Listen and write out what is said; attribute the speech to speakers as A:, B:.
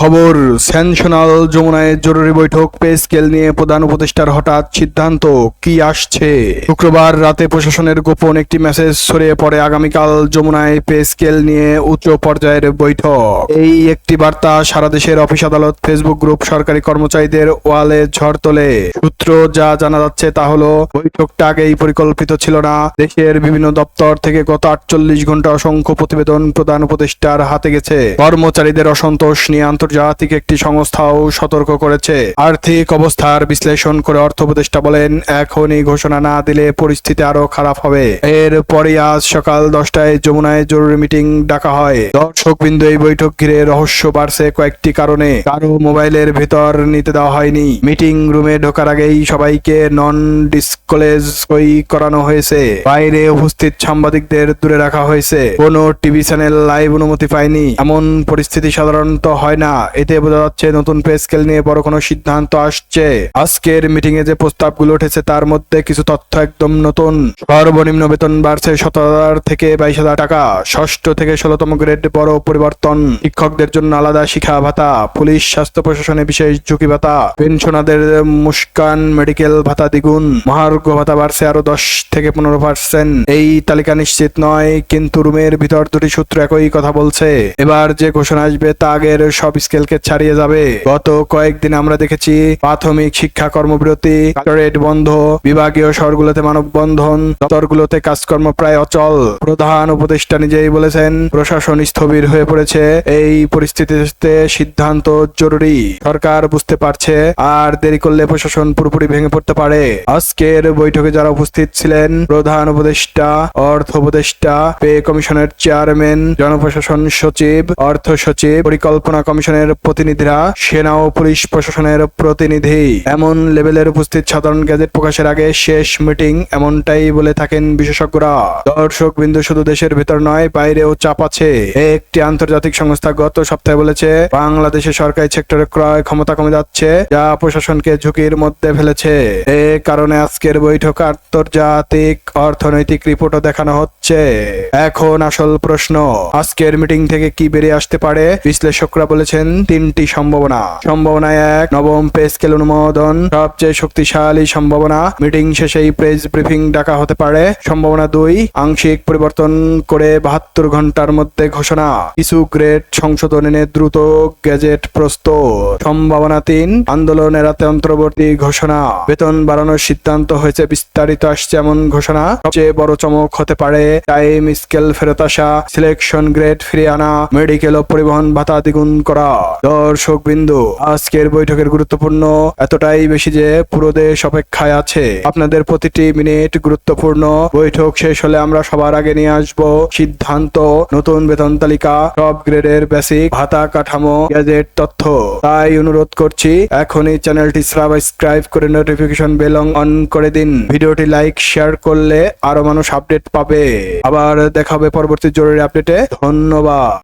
A: খবর স্যানশনাল যমুনায় জরুরি বৈঠক, পে স্কেল নিয়ে প্রধান উপদেষ্টার হঠাৎ সিদ্ধান্ত, কি আসছে? শুক্রবার রাতে প্রশাসনের গোপন একটি মেসেজ ছড়িয়ে পড়ে আগামীকাল যমুনায় পে স্কেল নিয়ে উচ্চ পর্যায়ের বৈঠক। এই একটি বার্তা সারা দেশের অফিস আদালত, ফেসবুক গ্রুপ, সরকারি কর্মচারীদের ওয়ালে ঝড় তোলে। সূত্র যা জানা যাচ্ছে তা হলো, বৈঠকটা আগেই পরিকল্পিত ছিল না। দেশের বিভিন্ন দপ্তর থেকে গত আটচল্লিশ ঘণ্টা অসংখ্য প্রতিবেদন প্রধান উপদেষ্টার হাতে গেছে। কর্মচারীদের অসন্তোষ নিয়ে আন্তর্জাতিক একটি সংস্থাও সতর্ক করেছে। আর্থিক অবস্থার বিশ্লেষণ করে অর্থ উপদেষ্টা বলেন, এখনই ঘোষণা না দিলে পরিস্থিতি আরও খারাপ হবে। এরপরে আজ সকাল দশটায় যমুনায় জরুরি মিটিং ডাকা হয়। দর্শক বিন্দু এই বৈঠক ঘিরে রহস্য বাড়ছে কয়েকটি কারণে। কারও মোবাইলের ভেতর নিতে দেওয়া হয়নি। মিটিং রুমে ঢোকার আগেই সবাইকে নন ডিসক্লোজ সই করানো হয়েছে। বাইরে উপস্থিত সাংবাদিকদের দূরে রাখা হয়েছে। কোনো টিভি চ্যানেল লাইভ অনুমতি পায়নি। এমন পরিস্থিতি সাধারণত হয় না। এতে বোঝা যাচ্ছে নতুন পে স্কেল নিয়ে বড় কোনো সিদ্ধান্ত আসছে। আজকের মিটিং এ যে প্রস্তাবগুলো উঠেছে, তার মধ্যে কিছু তথ্য একদম নতুন। সর্বনিম্ন বেতন বাড়ছে সতেরো হাজার থেকে বাইশ হাজার টাকা। ষষ্ঠ থেকে ষোলতম গ্রেড বড় পরিবর্তন। শিক্ষকদের জন্য আলাদা শিক্ষা ভাতা। পুলিশ, স্বাস্থ্য প্রশাসনে বিশেষ ঝুঁকি ভাতা। পেনশনাদের মুস্কান মেডিকেল ভাতা দ্বিগুণ। মহার্ঘ ভাতা বাড়ছে আরও দশ থেকে পনেরো পার্সেন্ট এই তালিকা নিশ্চিত নয়, কিন্তু রুমের ভিতর দুটি সূত্র একই কথা বলছে। এবার যে ঘোষণা আসবে, তা আগের সব স্কেলকে ছাড়িয়ে যাবে। গত কয়েকদিন আমরা দেখেছি প্রাথমিক শিক্ষা কর্মবিরতি, কালেক্টরেট বন্ধ, বিভাগীয় শহরগুলোতে মানববন্ধন, দপ্তরগুলোতে কাজকর্ম প্রায় অচল। প্রধান উপদেষ্টা নিজেই বলেছেন, প্রশাসন স্থবির হয়ে পড়েছে, এই পরিস্থিতিতে সিদ্ধান্ত জরুরি। সরকার বুঝতে পারছে, আর দেরি করলে প্রশাসন পুরোপুরি ভেঙে পড়তে পারে। আজকের বৈঠকে যারা উপস্থিত ছিলেন, প্রধান উপদেষ্টা, অর্থ উপদেষ্টা, পে কমিশনের চেয়ারম্যান, জনপ্রশাসন সচিব, অর্থ সচিব, পরিকল্পনা কমিশনের প্রতিনিধিরা, সেনা ও পুলিশ প্রশাসনের প্রতিনিধি। এমন লেভেলের উপস্থিত সাধারণ গ্যাজেট প্রকাশের আগে শেষ মিটিং এমনটাই বলে থাকেন বিশেষজ্ঞরা। দর্শক বিন্দু শুধু দেশের ভেতর নয়, বাইরেও চাপ আছে। একটি আন্তর্জাতিক সংস্থা গত সপ্তাহে বলেছে বাংলাদেশে সরকারি সেক্টরে ক্রয় ক্ষমতা কমে যাচ্ছে, যা প্রশাসনকে ঝুঁকির মধ্যে ফেলেছে। এ কারণে আজকের বৈঠক আন্তর্জাতিক অর্থনৈতিক রিপোর্টও দেখানো হচ্ছে। এখন আসল প্রশ্ন, আজকের মিটিং থেকে কি বেরিয়ে আসতে পারে? বিশ্লেষকরা বলেছেন তিনটি সম্ভাবনা। সম্ভাবনা এক, নবম পে স্কেল অনুমোদন, সবচেয়ে শক্তিশালী সম্ভাবনা। মিটিং শেষেই প্রেস ব্রিফিং ডাকা হতে পারে। সম্ভাবনা দুই, আংশিক পরিবর্তন করে বাহাত্তর ঘণ্টার মধ্যে ঘোষণা। কিছু গ্রেড সংশোধন এনে দ্রুত গ্যাজেট প্রস্তুত। সম্ভাবনা তিন, আন্দোলন এড়াতে অন্তর্বর্তী ঘোষণা। বেতন বাড়ানোর সিদ্ধান্ত হয়েছে, বিস্তারিত আসছে এমন ঘোষণা। সবচেয়ে বড় চমক হতে পারে, টাইম স্কেল ফেরত আসা, সিলেকশন গ্রেড ফিরিয়ে আনা, মেডিকেল ও পরিবহন ভাতা দ্বিগুণ করা। দর্শক বিন্দু আজকের বৈঠকের গুরুত্বপূর্ণ এতটাই বেশি যে পুরো দেশ অপেক্ষায় আছে। আপনাদের প্রতিটি মিনিট গুরুত্বপূর্ণ। বৈঠক শেষ হলে আমরা সবার আগে নিয়ে আসব সিদ্ধান্ত, নতুন বেতন তালিকা, সব গ্রেডের বেসিক ভাতা কাঠামো গ্যাজেট তথ্য। তাই অনুরোধ করছি, এখনই চ্যানেলটি সাবস্ক্রাইব করে নোটিফিকেশন বেল অন করে দিন। ভিডিওটি লাইক শেয়ার করলে আরও মানুষ আপডেট পাবে। আবার দেখাবে পরবর্তী জরুরি আপডেটে ধন্যবাদ।